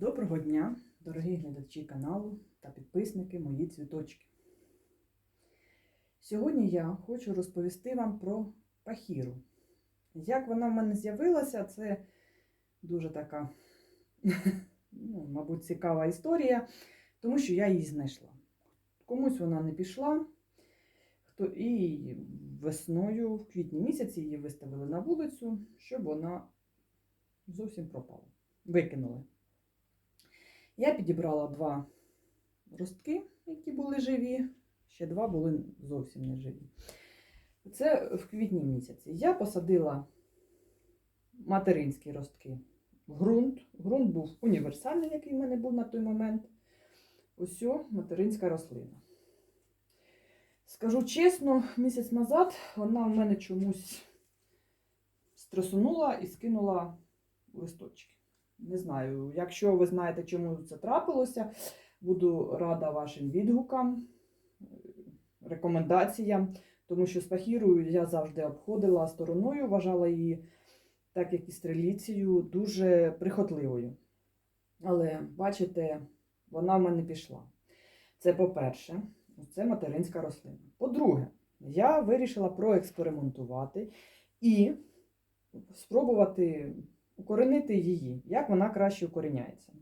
Доброго дня, дорогі глядачі каналу та підписники мої цвіточки. Сьогодні я хочу розповісти вам про пахіру. Як вона в мене з'явилася, це дуже така, ну, мабуть, цікава історія, тому що я її знайшла. Комусь вона не пішла, хто і весною, в квітні місяці її виставили на вулицю, щоб вона зовсім пропала. Викинули. Я підібрала два ростки, які були живі, ще два були зовсім не живі. Це в квітні місяці. Я посадила материнські ростки в ґрунт. Ґрунт був універсальний, який в мене був на той момент. Ось материнська рослина. Скажу чесно, місяць назад вона в мене чомусь стресунула і скинула листочки. Не знаю, якщо ви знаєте, чому це трапилося, буду рада вашим відгукам, рекомендаціям, тому що з пахірою я завжди обходила стороною, вважала її, так як і стреліцію, дуже прихотливою. Але, бачите, вона в мене пішла. Це по-перше, це материнська рослина. По-друге, я вирішила проекспериментувати і спробувати укоренити її, як вона краще укореняється.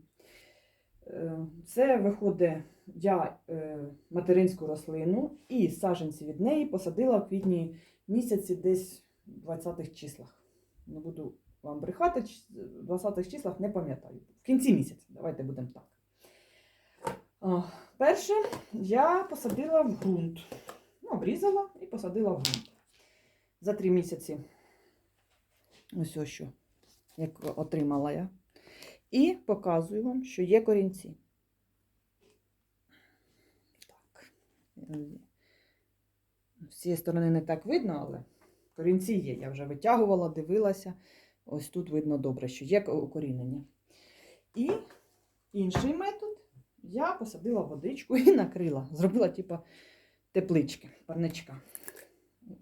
Е, Це виходить, я е, материнську рослину і саджанці від неї посадила в квітні місяці десь в 20-х числах. Не буду вам брехати, в 20-х числах не пам'ятаю. В кінці місяця, давайте будемо так. Перше я посадила в ґрунт. Ну, обрізала і посадила в ґрунт. За три місяці. Ось ось що як отримала я. І показую вам, що є корінці. Так. З цієї сторони не так видно, але корінці є. Я вже витягувала, дивилася. Ось тут видно добре, що є укорінення. І інший метод я посадила водичку і накрила. Зробила, типа, теплички, парничка.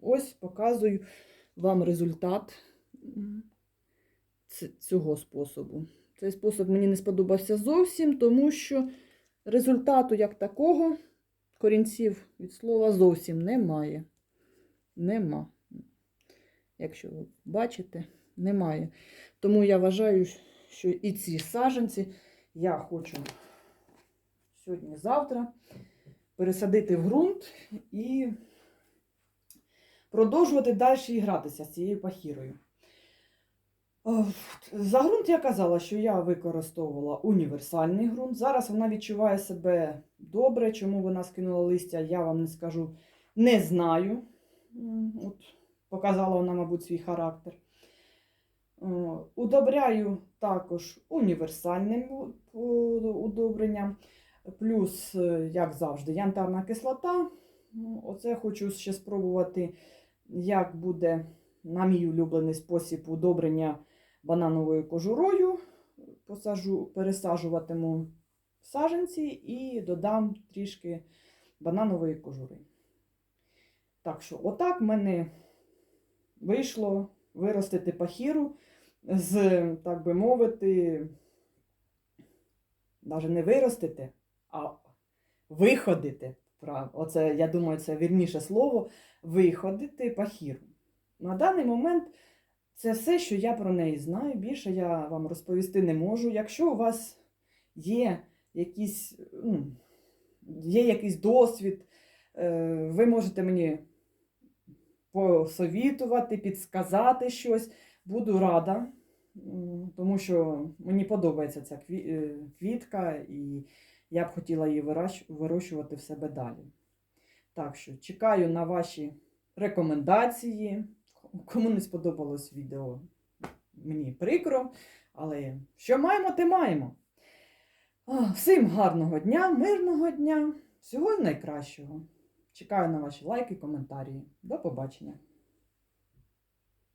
Ось показую вам результат цього способу. Цей спосіб мені не сподобався зовсім, тому що результату як такого корінців від слова зовсім немає. Нема. Якщо ви бачите, немає. Тому я вважаю, що і ці саженці я хочу сьогодні-завтра пересадити в ґрунт і продовжувати далі гратися з цією пахірою. За ґрунт я казала, що я використовувала універсальний ґрунт. Зараз вона відчуває себе добре. Чому вона скинула листя, я вам не скажу. Не знаю. От, Показала вона, мабуть, свій характер. Удобряю також універсальним удобренням. Плюс, як завжди, янтарна кислота. Оце хочу ще спробувати, як буде, на мій улюблений спосіб удобрення банановою кожурою, посажу, пересаджуватиму саженці і додам трішки бананової кожури. Так що, отак в мене вийшло виростити пахіру з, так би мовити, навіть не виростити, а виходити. Оце, я думаю, це вірніше слово виходити пахіру. На даний момент це все, що я про неї знаю. Більше я вам розповісти не можу. Якщо у вас є якісь, ну, є якийсь досвід, е, ви можете мені посовітувати, підсказати щось. Буду рада, тому що мені подобається ця е, квітка, і я б хотіла її вирощувати в себе далі. Так що чекаю на ваші рекомендації. Кому не сподобалось відео, мені прикро, але що маємо, те маємо. Всім гарного дня, мирного дня, всього найкращого. Чекаю на ваші лайки, коментарі. До побачення!